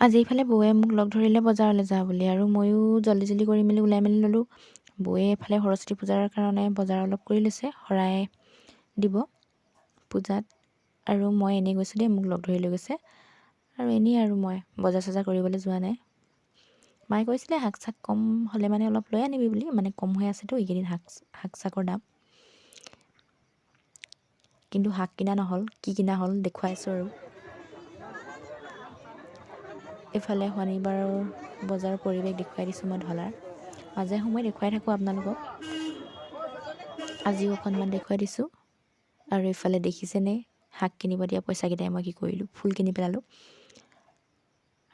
আজি ইফালে বৌয়ে মোক লগ ধৰিলে বজাৰলৈ যা বুলি আৰু ময়ো জল্দি জল্দি কৰি মেলি ওলাই মেলি ল'লোঁ। বৌয়ে এফালে সৰস্বতী পূজাৰ কাৰণে বজাৰ অলপ কৰি লৈছে শৰাই দিব পূজাত। আৰু মই এনেই গৈছোঁ দেই মোক লগ ধৰি লৈ গৈছে। আৰু এনেই আৰু মই বজাৰ চজাৰ কৰিবলৈ যোৱা নাই। মায়ে কৈছিলে শাক চাক কম হ'লে মানে অলপ লৈ আনিবি বুলি মানে কম হৈ আছেতো এইকেইদিন শাক শাক চাকৰ দাম। কিন্তু শাক কিনা নহ'ল কি কিনা হ'ল দেখুৱাইছোঁ আৰু। এইফালে শনিবাৰৰ বজাৰৰ পৰিৱেশ দেখুৱাই দিছোঁ মই ঢলাৰ। মাজে সময়ে দেখুৱাই থাকোঁ আপোনালোকক। আজিও অকণমান দেখুৱাই দিছোঁ। আৰু এইফালে দেখিছেনে? শাক কিনিব দিয়া পইচাকেইটাই মই কি কৰিলোঁ? ফুল কিনি পেলালোঁ।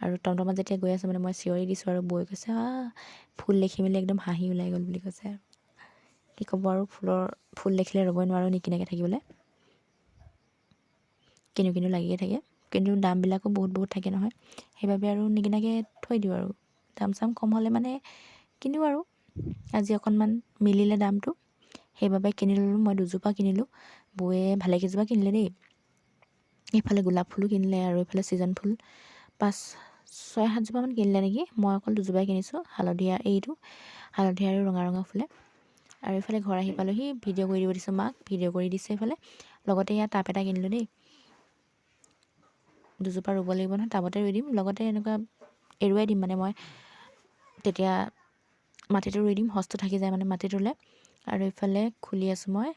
আৰু টমটমত যেতিয়া গৈ আছোঁ মানে মই চিঞৰি দিছোঁ আৰু বৈ কৈছে আ ফুল দেখি মেলি একদম হাঁহি ওলাই গ'ল বুলি কৈছে। কি ক'ব আৰু ফুলৰ ফুল দেখিলে ৰ'বই নোৱাৰোঁ নিকিনাকৈ থাকিবলৈ। কিনো কিনো লাগিয়ে থাকে। কিন্তু দামবিলাকো বহুত বহুত থাকে নহয়। সেইবাবে আৰু নিকিনাকৈ থৈ দিওঁ আৰু। দাম চাম কম হ'লে মানে কিনো আৰু। আজি অকণমান মিলিলে দামটো। সেইবাবে কিনি ল'লোঁ মই দুজোপা কিনিলোঁ। বৌয়ে ভালেকেইজোপা কিনিলে দেই। এইফালে গোলাপ ফুলো কিনিলে আৰু এইফালে ছিজন ফুল। পাঁচ ছয় সাতজোপামান কিনিলে নেকি? মই অকল দুজোপাই কিনিছোঁ হালধীয়া এইটো হালধীয়া আৰু ৰঙা ৰঙা ফুলে। আৰু এইফালে ঘৰ আহি পালোহি ভিডিঅ' কৰি দিব দিছোঁ মাক ভিডিঅ' কৰি দিছে এইফালে লগতে ইয়াত টাব এটা কিনিলোঁ দেই। দুজোপা ৰুব লাগিব নহয় টাবতে ৰুই দিম লগতে এনেকুৱা এৰুৱাই দিম মানে মই। তেতিয়া মাটিটো ৰুই দিম সঁচটো থাকি যায় মানে মাটিত ৰুলে। আৰু ইফালে খুলি আছোঁ মই।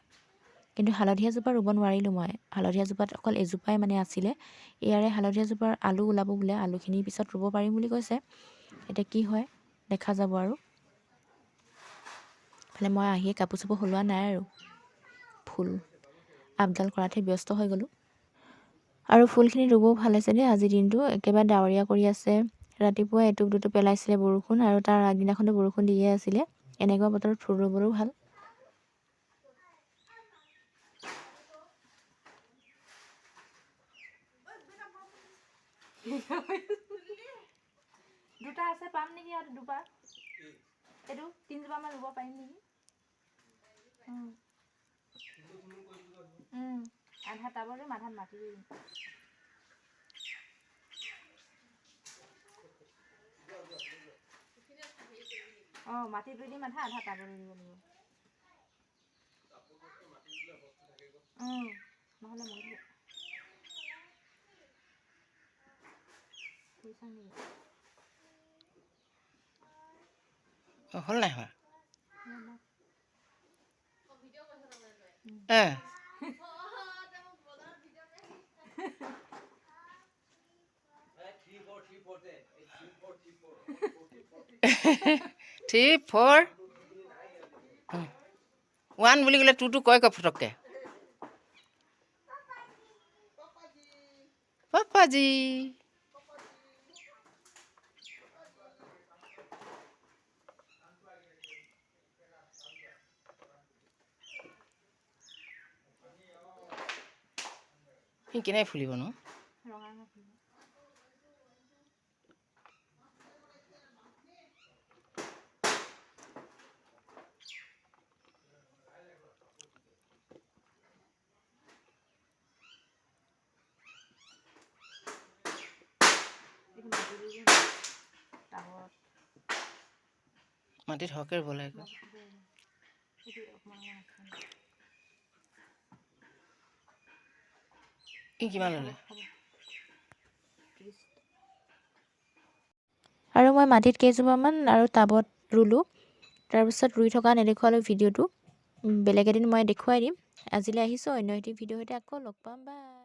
কিন্তু হালধীয়াজোপা ৰুব নোৱাৰিলোঁ মই। হালধীয়াজোপাত অকল এজোপাই মানে আছিলে। ইয়াৰে হালধীয়াজোপাৰ আলু ওলাব বোলে আলুখিনি পিছত ৰুব পাৰিম বুলি কৈছে। এতিয়া কি হয় দেখা যাব আৰু। ইফালে মই আহিয়ে কাপোৰ চাপোৰ সলোৱা নাই আৰু। ফুল আপডাল কৰাতহে ব্যস্ত হৈ গ'লোঁ। আৰু ফুলখিনি ৰুবও ভাল হৈছে দেই আজিৰ দিনটো। একেবাৰে ডাৱৰীয়া কৰি আছে। ৰাতিপুৱা এটুপ দুটুপ পেলাইছিলে বৰষুণ আৰু তাৰ আগদিনাখনো বৰষুণ দিয়ে আছিলে। এনেকুৱা বতৰত ফুল ৰুবলৈও ভাল। দুটা আছে পাম নেকি আৰু দুপা এইটো তিনিজোপামান ৰুব পাৰিম নেকি? আধা টাবত ৰুম আধা মাটি ৰুম অঁ মাটিত ৰুই দিম আধা আধা টাবত ৰুই দিব লাগিব নহ'লে মৰিব কৰিছা নেকি অঁ হ'ল নাই হোৱা থ্ৰী ফ'ৰ ওৱান বুলি ক'লে টুটো কয় কয় ফটককৈ পাপাজী সি কেনেকৈ ফুলিব মাটিত সৰহকৈ ৰুব লাগে। ই কিমান ল'লে? আৰু মই মাটিত কেইজোপামান আৰু টাবত ৰুলোঁ। তাৰপিছত ৰুই থকা নেদেখুৱালোঁ ভিডিঅ'টো। বেলেগ এদিন মই দেখুৱাই দিম। আজিলৈ আহিছোঁ। অন্য এটি ভিডিঅ'ৰ সৈতে আকৌ লগ পাম। বাই।